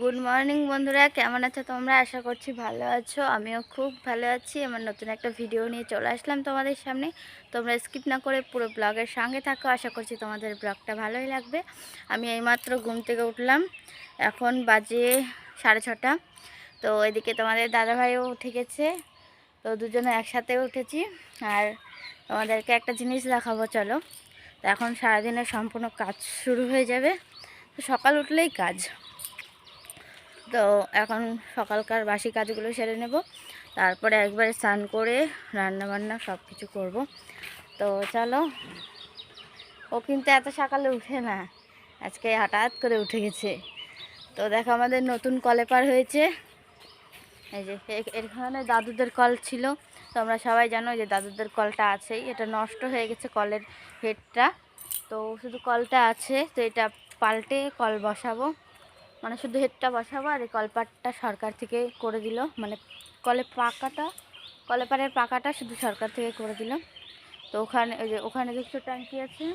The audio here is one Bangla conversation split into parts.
গুড মর্নিং বন্ধুরা। কেমন আছো তোমরা? আশা করছি ভালো আছো। আমিও খুব ভালো আছি। আমার নতুন একটা ভিডিও নিয়ে চলে আসলাম তোমাদের সামনে। তোমরা স্কিপ না করে পুরো ব্লগের সঙ্গে থাকো। আশা করছি তোমাদের ব্লগটা ভালোই লাগবে। আমি এইমাত্র ঘুম থেকে উঠলাম। এখন বাজে সাড়ে ছটা। তো এদিকে তোমাদের দাদাভাইও উঠে গেছে। তো দুজনে একসাথে উঠেছি। আর তোমাদেরকে একটা জিনিস দেখাবো, চলো। তো এখন সারাদিনের সম্পূর্ণ কাজ শুরু হয়ে যাবে। তো সকাল উঠলেই কাজ। তো এখন সকালকার বাসি কাজগুলো সেরে নেব। তারপরে একবারে স্নান করে রান্না বান্না সব কিছু করব। তো চলো, ও কিন্তু এত সকালে উঠে না, আজকে হঠাৎ করে উঠে গেছে। তো দেখো আমাদের নতুন কলে পার হয়েছে। এই যে এখানে দাদুদের কল ছিল। তো আমরা সবাই জানো যে দাদুদের কলটা আছেই। এটা নষ্ট হয়ে গেছে কলের হেডটা। তো শুধু কলটা আছে, তো এটা পাল্টে কল বসাবো। মানে শুধু হেডটা বসাবো আর এই কলপাটটা সরকার থেকে করে দিল। মানে কলে পাকাটা কলেপাড়ের পাকাটা শুধু সরকার থেকে করে দিল। তো ওখানে ওই যে ওখানে কিছু ট্যাঙ্কি আছে,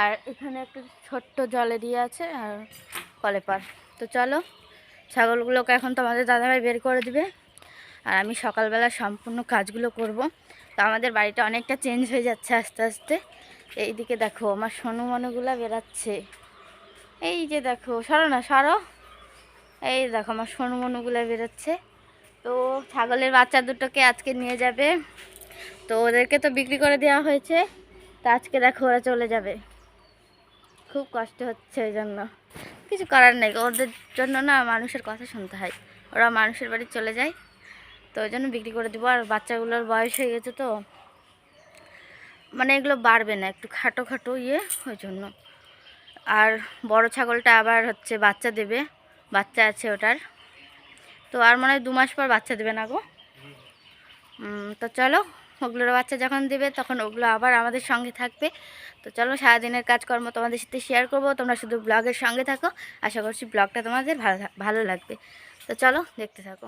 আর এখানে একটা ছোট্ট জলে দিয়ে আছে আর কলেপার তো চলো, ছাগলগুলোকে এখন তোমাদের দাদাভাই বের করে দিবে। আর আমি সকালবেলা সম্পূর্ণ কাজগুলো করব। তো আমাদের বাড়িটা অনেকটা চেঞ্জ হয়ে যাচ্ছে আস্তে আস্তে। এইদিকে দেখো, আমার সোনু মনুগুলো বেরাচ্ছে। এই যে দেখো, সরো না, সরো। এই দেখো, আমার সোনু মনুগুলো বেরোচ্ছে। তো ছাগলের বাচ্চা দুটোকে আজকে নিয়ে যাবে। তো ওদেরকে তো বিক্রি করে দেওয়া হয়েছে। তো আজকে দেখো ওরা চলে যাবে। খুব কষ্ট হচ্ছে ওই জন্য। কিছু করার নেই, ওদের জন্য না মানুষের কথা শুনতে হয়। ওরা মানুষের বাড়ি চলে যায়। তো ওই জন্য বিক্রি করে দেবো। আর বাচ্চাগুলোর বয়স হয়ে গেছে তো। মানে এগুলো বাড়বে না, একটু খাটো খাটো ইয়ে ওই জন্য। আর বড় ছাগলটা আবার হচ্ছে বাচ্চা দেবে। বাচ্চা আছে ওটার। তো আর মনে হয় দু মাস পর বাচ্চা দেবে না গো। তো চলো, ওগুলোর বাচ্চা যখন দেবে তখন ওগুলো আবার আমাদের সঙ্গে থাকবে। তো চলো, সারাদিনের কাজকর্ম তোমাদের সাথে শেয়ার করব। তোমরা শুধু ব্লগের সঙ্গে থাকো। আশা করছি ব্লগটা তোমাদের ভালো ভালো লাগবে। তো চলো, দেখতে থাকো।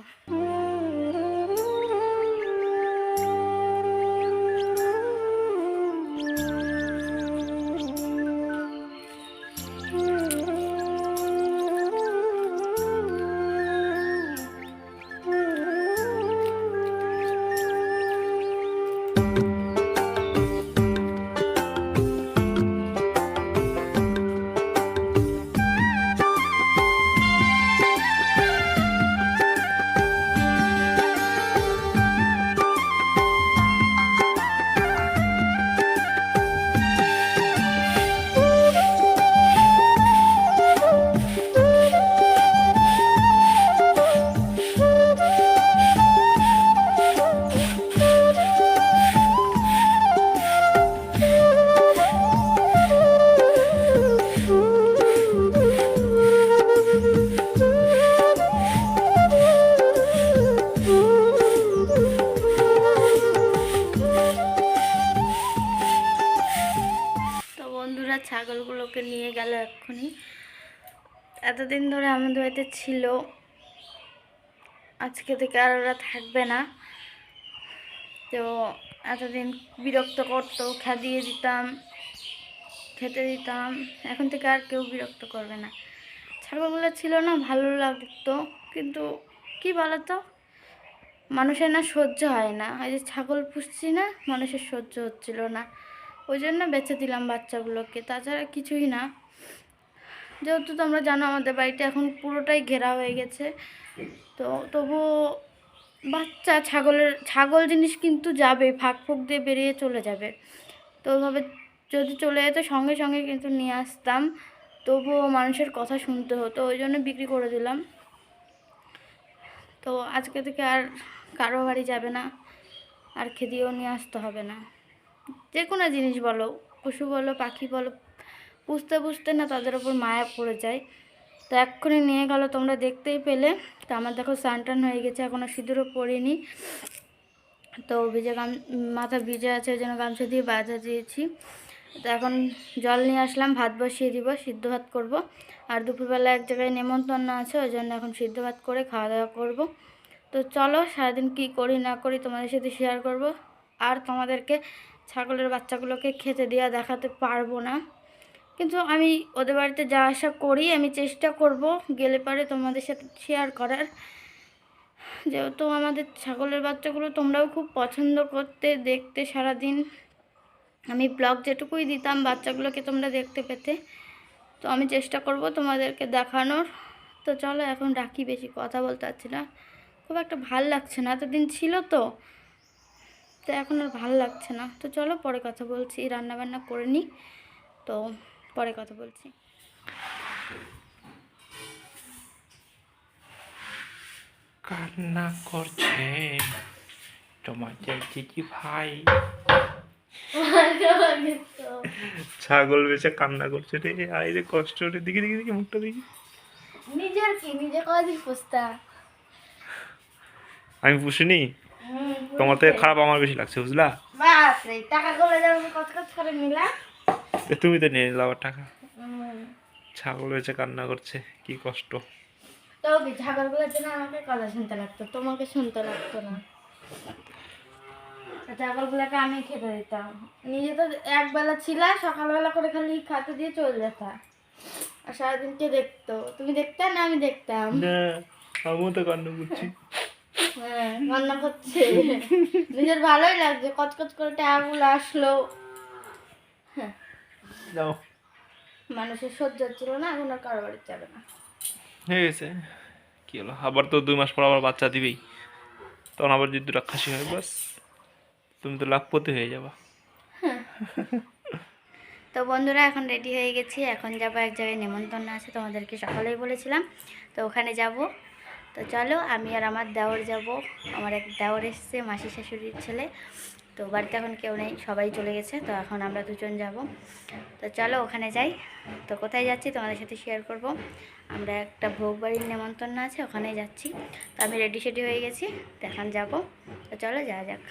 ছাগলগুলোকে নিয়ে গেল এক্ষুনি। এতদিন ধরে আমাদের বাড়িতে ছিল। আজকে থেকে আর ওরা থাকবে না। তো এতদিন বিরক্ত করতো, খাদিয়ে দিতাম, খেতে দিতাম। এখন থেকে আর কেউ বিরক্ত করবে না। ছাগলগুলো ছিল না, ভালো লাগতো। কিন্তু কি বলতো? মানুষের না সহ্য হয় না। এই যে ছাগল পুষছি না, মানুষের সহ্য হচ্ছিল না। ওই জন্য বেছে দিলাম বাচ্চাগুলোকে, তাছাড়া কিছুই না। যেহেতু তোমরা জানো আমাদের বাড়িটা এখন পুরোটাই ঘেরা হয়ে গেছে, তো তবু বাচ্চা ছাগলের, ছাগল জিনিস কিন্তু যাবে ফাঁক ফুক দিয়ে বেরিয়ে চলে যাবে। তো ওইভাবে যদি চলে যেত সঙ্গে সঙ্গে কিন্তু নিয়ে আসতাম, তবুও মানুষের কথা শুনতে হতো, ওই জন্য বিক্রি করে দিলাম। তো আজকে থেকে আর কারও বাড়ি যাবে না, আর খেদিয়েও নিয়ে আসতে হবে না। যে কোনো জিনিস বলো, পশু বলো, পাখি বলো, পুষতে পুষতে না তাদের ওপর মায়া পড়ে যায়। তো এক্ষুনি নিয়ে গেল, তোমরা দেখতেই পেলে। তো আমার দেখো স্নান টান হয়ে গেছে এখনও সিঁদুরও পরিনি তো ভিজে গাম, মাথা ভিজে আছে, ওই জন্য গামছা দিয়ে বাজা দিয়েছি। তো এখন জল নিয়ে আসলাম, ভাত বসিয়ে দিব, সিদ্ধ ভাত করব। আর দুপুরবেলা এক জায়গায় নেমন্তন্ন আছে, ওই জন্য এখন সিদ্ধ ভাত করে খাওয়া দাওয়া করব। তো চলো সারাদিন কি করি না করি তোমাদের সাথে শেয়ার করব। আর তোমাদেরকে ছাগলের বাচ্চাগুলোকে খেতে দেওয়া দেখাতে পারব না। কিন্তু আমি ওদের বাড়িতে যা আশা করি, আমি চেষ্টা করব গেলে পারে তোমাদের সাথে শেয়ার করার। যেহেতু আমাদের ছাগলের বাচ্চাগুলো তোমরাও খুব পছন্দ করতে, দেখতে সারাদিন। আমি ব্লগ যেটুকুই দিতাম বাচ্চাগুলোকে তোমরা দেখতে পেতে। তো আমি চেষ্টা করব তোমাদেরকে দেখানোর। তো চলো এখন রাখি, বেশি কথা বলতে পারছি না। খুব একটা ভালো লাগছে না, এতদিন ছিল তো। তো এখন আর ভালো লাগছে না। তো চলো পরে কথা বলছি রান্না বান্না করে নিই। তো পরে কথা বলছি। কান্না করছে। তোমাদের দিদি ভাই? ছাগল বেচে কান্না করছে রে। আই রে কষ্ট রে। দিকে দিকে দিকে মুখটা দেখি। নিজের কি? নিজে কদিন পুস্তা। আমি পুষিনি? তোমার থেকে খারাপ আমার বেশি লাগছে বুঝলা? তুমি তো নিয়ে নিলে আবার টাকা। ছাগল বেচে কান্না করছে কি কষ্ট। তো ছাগলগুলোর জন্য আমাকে কথা শুনতে লাগতো তোমাকে শুনতে লাগতো না। ছাগলগুলোকে আমি খেতে দিতাম। নিজে তো একবেলা ছিলা সকালবেলা করে খালি খাতে দিয়ে চলে যেতাম আর সারাদিন কে দেখতো? তুমি দেখতে না আমি দেখতাম? না আমিও তো কান্না করছি। রান্না করছে। নিজের ভালোই লাগছে। কচ কচ করে টাকাগুলো আসলো। হ্যাঁ। মানুষের সহ্য হচ্ছিল না এখন আর কারও বাড়ি যাবে না। হয়ে গেছে কি হলো? আবার তো দুই মাস পর আবার বাচ্চা দিবেই। তখন আবার যদি দুটা খাসি হয় বাস তুমি তো লাখপতি হয়ে যাবা। তো বন্ধুরা এখন রেডি হয়ে গেছি। এখন যাব এক জায়গায় নেমন্তন্ন আছে। তোমাদেরকে সকালেই বলেছিলাম। তো ওখানে যাব। তো চলো, আমি আর আমার দেওর যাব। আমার এক দেওর এসছে, মাসি শাশুড়ির ছেলে। তো বাড়িতে এখন কেউ নেই, সবাই চলে গেছে, তো এখন আমরা দুজন যাব। তো চলো, ওখানে যাই। তো কোথায় যাচ্ছি তোমাদের সাথে শেয়ার করব। আমরা একটা ভোগ বাড়ির নেমন্তন্ন আছে ওখানে যাচ্ছি। তো আমি রেডি সেডি হয়ে গেছি, তো এখন যাব। তো চলো, যাওয়া যাক।